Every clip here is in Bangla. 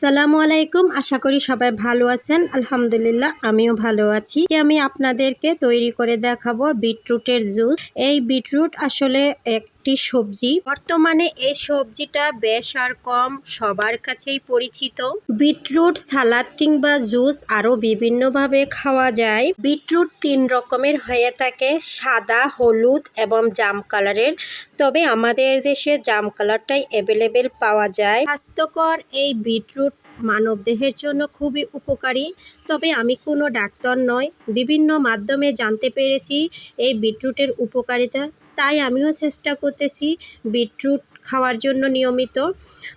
সালামু আলাইকুম। আশা করি সবাই ভালো আছেন। আলহামদুলিল্লাহ, আমিও ভালো আছি। আমি আপনাদেরকে তৈরি করে দেখাবো বিটরুটের জুস। এই বিটরুট আসলে একটি সবজি। বর্তমানে এই সবজিটা বেশ আর কম সবার কাছেই পরিচিত। বিটরুট, সালাদ কিংবা জুস আরও বিভিন্নভাবে খাওয়া যায়। বিটরুট তিন রকমের হয়ে থাকে, সাদা, হলুদ এবং জাম কালারের। তবে আমাদের দেশে জাম কালারটাই অ্যাভেলেবেল পাওয়া যায়। স্বাস্থ্যকর এই বিটরুট মানব দেহের জন্য খুবই উপকারী। তবে আমি কোনো ডাক্তার নয় বিভিন্ন মাধ্যমে জানতে পেরেছি এই বিটরুটের উপকারিতা। তাই আমিও চেষ্টা করতেছি বিটরুট খাওয়ার জন্য নিয়মিত।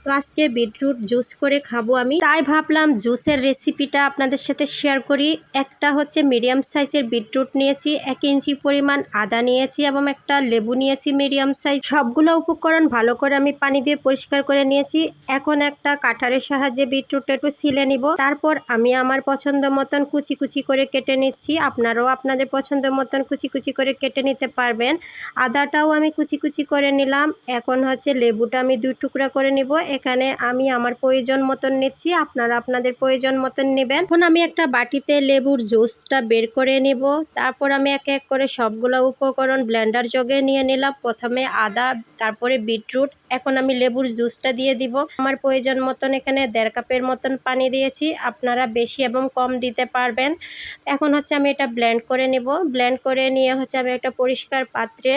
তো আজকে বিটরুট জুস করে খাব আমি। তাই ভাবলাম জুসের রেসিপিটা আপনাদের সাথে শেয়ার করি। একটা হচ্ছে মিডিয়াম সাইজের বিটরুট নিয়েছি, এক ইঞ্চি পরিমাণ আদা নিয়েছি এবং একটা লেবু নিয়েছি মিডিয়াম সাইজ। সবগুলো উপকরণ ভালো করে আমি পানি দিয়ে পরিষ্কার করে নিয়েছি। এখন একটা কাঠারের সাহায্যে বিটরুটটা একটু সিলে নিব। তারপর আমি আমার পছন্দ মতন কুচি কুচি করে কেটে নিচ্ছি। আপনারাও আপনাদের পছন্দ মতন কুচি কুচি করে কেটে নিতে পারবেন। আদাটাও আমি কুচি কুচি করে নিলাম। এখন হচ্ছে লেবুটা আমি দুই টুকরা করে নিব। এখানে আমি আমার প্রয়োজন মতন নিচ্ছি। আপনারা আপনাদের প্রয়োজন মতন নেবেন। এখন আমি একটা বাটিতে লেবুর জুসটা বের করে নিব। তারপর আমি এক এক করে সবগুলো উপকরণ ব্ল্যান্ডার জগে নিয়ে নিলাম। প্রথমে আদা, তারপরে বিটরুট এখন আমি লেবুর জুসটা দিয়ে দিব। আমার প্রয়োজন মতন এখানে দেড় কাপের মতন পানি দিয়েছি। আপনারা বেশি এবং কম দিতে পারবেন। এখন হচ্ছে আমি এটা ব্লেন্ড করে নেব। ব্লেন্ড করে নিয়ে হচ্ছে আমি একটা পরিষ্কার পাত্রে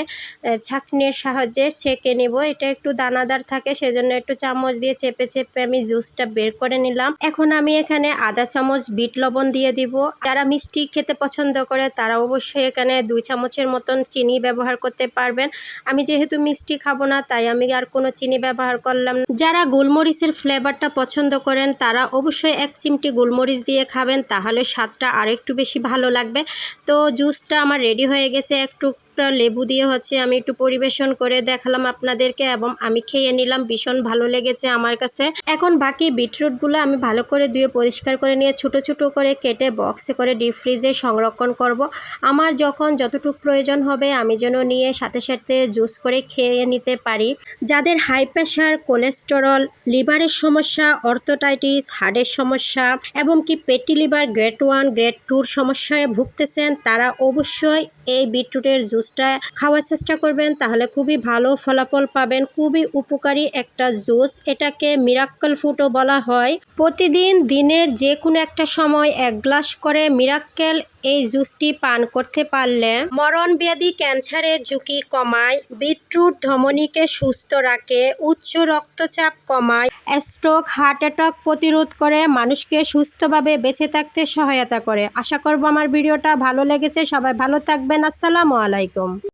ছাঁকনির সাহায্যে ছেঁকে নিব। এটা একটু দানাদার থাকে, সেজন্য একটু চামচ দিয়ে চেপে চেপে আমি জুসটা বের করে নিলাম। এখন আমি এখানে আধা চামচ বিট লবণ দিয়ে দিব। যারা মিষ্টি খেতে পছন্দ করে, তারা অবশ্যই এখানে দুই চামচের মতন চিনি ব্যবহার করতে পারবেন। আমি যেহেতু মিষ্টি খাব না, তাই আমি আর কোনো চিনি ব্যবহার করলাম যারা গোলমরিচের ফ্লেভারটা পছন্দ করেন, তারা অবশ্যই এক চিমটি গোলমরিচ দিয়ে খাবেন, তাহলে স্বাদটা আরেকটু বেশি ভালো লাগবে। তো জুসটা আমার রেডি হয়ে গেছে, একটু একটা লেবু দিয়ে হচ্ছে আমি একটু পরিবেশন করে দেখালাম আপনাদেরকে এবং আমি খেয়ে নিলাম, ভীষণ ভালো লেগেছে আমার কাছে এখন বাকি বিটরুটগুলো আমি ভালো করে ধুয়ে পরিষ্কার করে নিয়ে ছোট ছোট করে কেটে বক্সে করে ডিপ ফ্রিজে সংরক্ষণ করব। আমার যখন যতটুকু প্রয়োজন হবে আমি যেন নিয়ে সাথে সাথে জুস করে খেয়ে নিতে পারি যাদের হাই প্রেশার কোলেস্টেরল লিভারের সমস্যা অর্থোটাইটিস হার্টের সমস্যা এবং কি fatty liver grade one grade টুর সমস্যায় ভুগতেছেন, তারা অবশ্যই এই বিটরুটের জুসটা খাওয়ার চেষ্টা করবেন, তাহলে খুবই ভালো ফলাফল পাবেন। খুবই উপকারী একটা জুস। এটাকে মিরাক্কল ফুটও বলা হয়। প্রতিদিন দিনের যে কোনো একটা সময় এক গ্লাস করে মিরাক্কেল এই জুসটি পান করতে পারলে মরণ ব্যাধি, ক্যান্সারের ঝুঁকি কমায়, বিটরুট ধমনীকে সুস্থ রাখে, উচ্চ রক্তচাপ কমায়, স্ট্রোক, হার্ট অ্যাটাক প্রতিরোধ করে মানুষকে সুস্থভাবে বেঁচে থাকতে সহায়তা করে। আশা করব আমার ভিডিওটা ভালো লেগেছে। সবাই ভালো থাকবেন। আসসালামু আলাইকুম